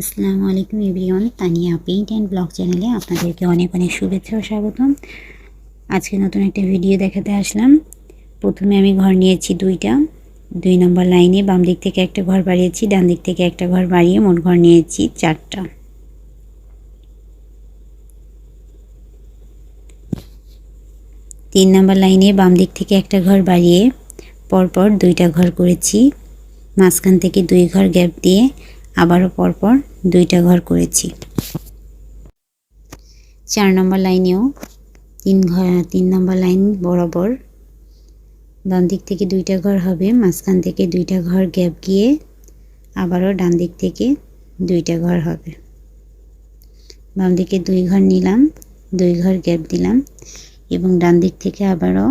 আসসালামু আলাইকুম everyone, Tania paint and blog চ্যানেলে আপনাদেরকে অনেক অনেক শুভেচ্ছা ও স্বাগতম। আজকে নতুন একটা ভিডিও দেখাতে আসলাম। প্রথমে আমি ঘর নিয়েছি দুইটা। দুই নম্বর লাইনে বাম দিক থেকে একটা ঘর বাড়িয়েছি, ডান দিক থেকে একটা ঘর বাড়িয়ে মোট ঘর নিয়েছি চারটা। তিন নম্বর লাইনে বাম দিক থেকে একটা ঘর বাড়িয়ে পরপর দুইটা ঘর করেছি। মাঝখান থেকে দুই ঘর গ্যাপ দিয়ে আবারও পরপর দুইটা ঘর করেছি। চার নম্বর লাইনেও তিন ঘর তিন নম্বর লাইন বরাবর বাম দিক থেকে দুইটা ঘর হবে, মাঝখান থেকে দুইটা ঘর গ্যাপ গিয়ে আবারও ডান দিক থেকে দুইটা ঘর হবে। বাম দিকে দুই ঘর নিলাম, দুই ঘর গ্যাপ দিলাম এবং ডান দিক থেকে আবারও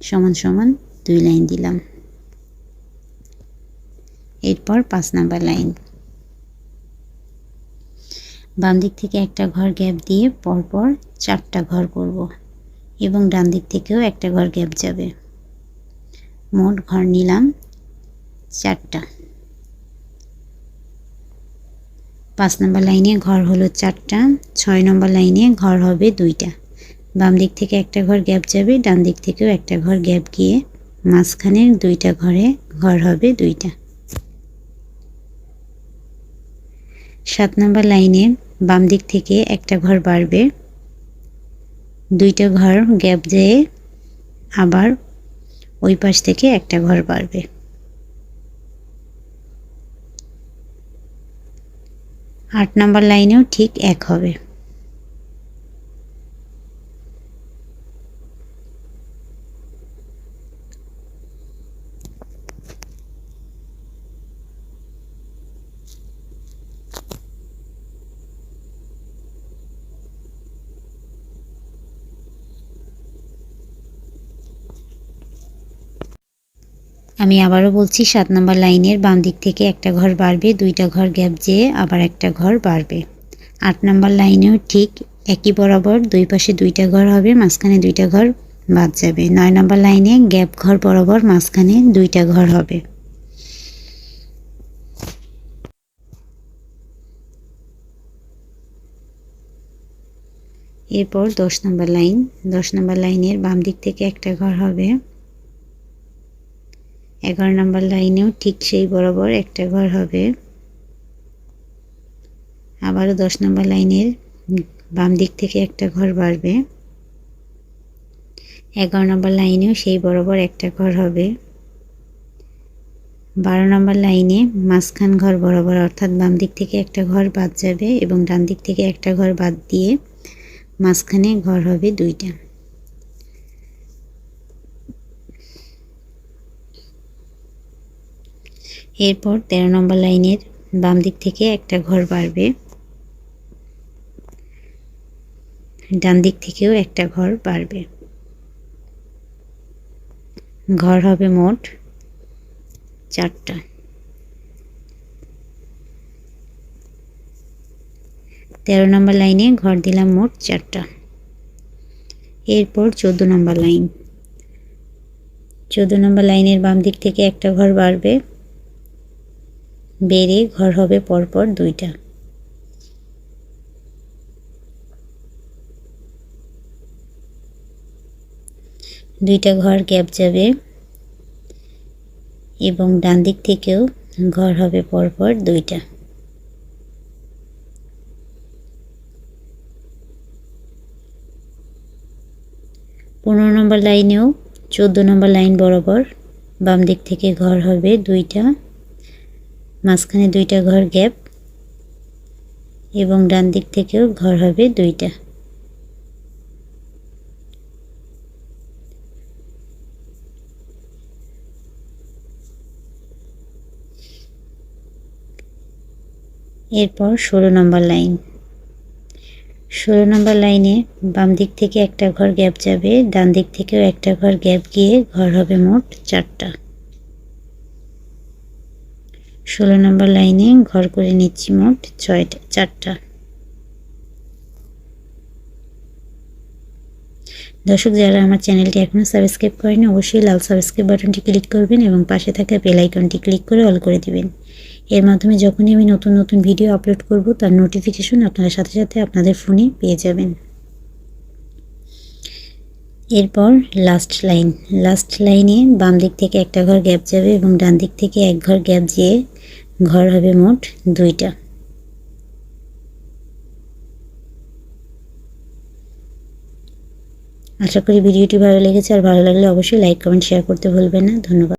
সমান সমান দুই লাইন দিলাম। এরপর পাঁচ নাম্বার লাইন। বাম দিক থেকে একটা ঘর গ্যাপ দিয়ে পরপর চারটা ঘর করব এবং ডান দিক থেকেও একটা ঘর গ্যাপ যাবে। মোট ঘর নিলাম চারটা। পাঁচ নম্বর লাইনে ঘর হলো চারটা, ছয় নম্বর লাইনে ঘর হবে দুইটা। বাম দিক থেকে একটা ঘর গ্যাপ যাবে, ডান দিক থেকেও একটা ঘর গ্যাপ গিয়ে মাঝখানের দুইটা ঘরে ঘর হবে দুইটা। সাত নম্বর লাইনে বাম দিক থেকে একটা ঘর বাড়বে। দুইটা ঘর গ্যাপ দিয়ে আবার ওই পাশ থেকে একটা ঘর বাড়বে। আট নম্বর লাইনেও ঠিক এক হবে। আমি আবারও বলছি, সাত নম্বর লাইনের বাম দিক থেকে একটা ঘর বাড়বে, দুইটা ঘর গ্যাপ যেয়ে আবার একটা ঘর বাড়বে। আট নম্বর লাইনেও ঠিক একই বরাবর দুই পাশে দুইটা ঘর হবে, মাঝখানে দুইটা ঘর বাদ যাবে। নয় নম্বর লাইনে গ্যাপ ঘর বরাবর মাঝখানে দুইটা ঘর হবে। এরপর দশ নম্বর লাইন, দশ নম্বর লাইনের বাম দিক থেকে একটা ঘর হবে। এগারো নম্বর লাইনেও ঠিক সেই বরাবর একটা ঘর হবে। আবারও দশ নম্বর লাইনের বাম দিক থেকে একটা ঘর বাড়বে। এগারো নম্বর লাইনেও সেই বরাবর একটা ঘর হবে। বারো নম্বর লাইনে মাঝখান ঘর বরাবর অর্থাৎ বাম দিক থেকে একটা ঘর বাদ যাবে এবং ডান দিক থেকে একটা ঘর বাদ দিয়ে মাঝখানে ঘর হবে দুইটা। এরপর তেরো নম্বর লাইনের বাম দিক থেকে একটা ঘর বাড়বে। ডান দিক থেকেও একটা ঘর বাড়বে। ঘর হবে মোট চারটা। তেরো নম্বর লাইনে ঘর দিলাম মোট চারটা। এরপর চোদ্দ নম্বর লাইন। চোদ্দ নম্বর লাইনের বাম দিক থেকে একটা ঘর বাড়বে। বেড়ে ঘর হবে পরপর দুইটা। দুইটা ঘর গ্যাপ যাবে এবং ডান দিক থেকেও ঘর হবে পরপর দুইটা। পনেরো নম্বর লাইনেও চোদ্দ নম্বর লাইন বরাবর বাম দিক থেকে ঘর হবে দুইটা। মাঝখানে দুইটা ঘর গ্যাপ এবং ডান দিক থেকেও ঘর হবে দুইটা। এরপর ষোলো নম্বর লাইন। ষোলো নম্বর লাইনে বাম দিক থেকে একটা ঘর গ্যাপ যাবে, ডান দিক থেকেও একটা ঘর গ্যাপ গিয়ে ঘর হবে মোট চারটা। ষোলো নম্বর লাইনে ঘর করে নিচ্ছি মোট ছয়টা, চারটা। দর্শক, যারা আমার চ্যানেলটি এখনও সাবস্ক্রাইব করেনি অবশ্যই লাল সাবস্ক্রাইব বাটনটি ক্লিক করবেন এবং পাশে থাকা বেল আইকনটি ক্লিক করে অল করে দিবেন। এর মাধ্যমে যখনই আমি নতুন নতুন ভিডিও আপলোড করব, তার নোটিফিকেশন আপনারা সাথে সাথে আপনাদের ফোনে পেয়ে যাবেন। এরপর লাস্ট লাইন লাস্ট লাইনে বাম দিক থেকে একটা ঘর গ্যাপ যাবে এবং ডান দিক থেকে এক ঘর গ্যাপ যেয়ে ঘর হবে মোট দুইটা। আশা করি ভিডিওটি ভালো লেগেছে, আর ভালো লাগলে অবশ্যই লাইক কমেন্ট শেয়ার করতে ভুলবেন না। ধন্যবাদ।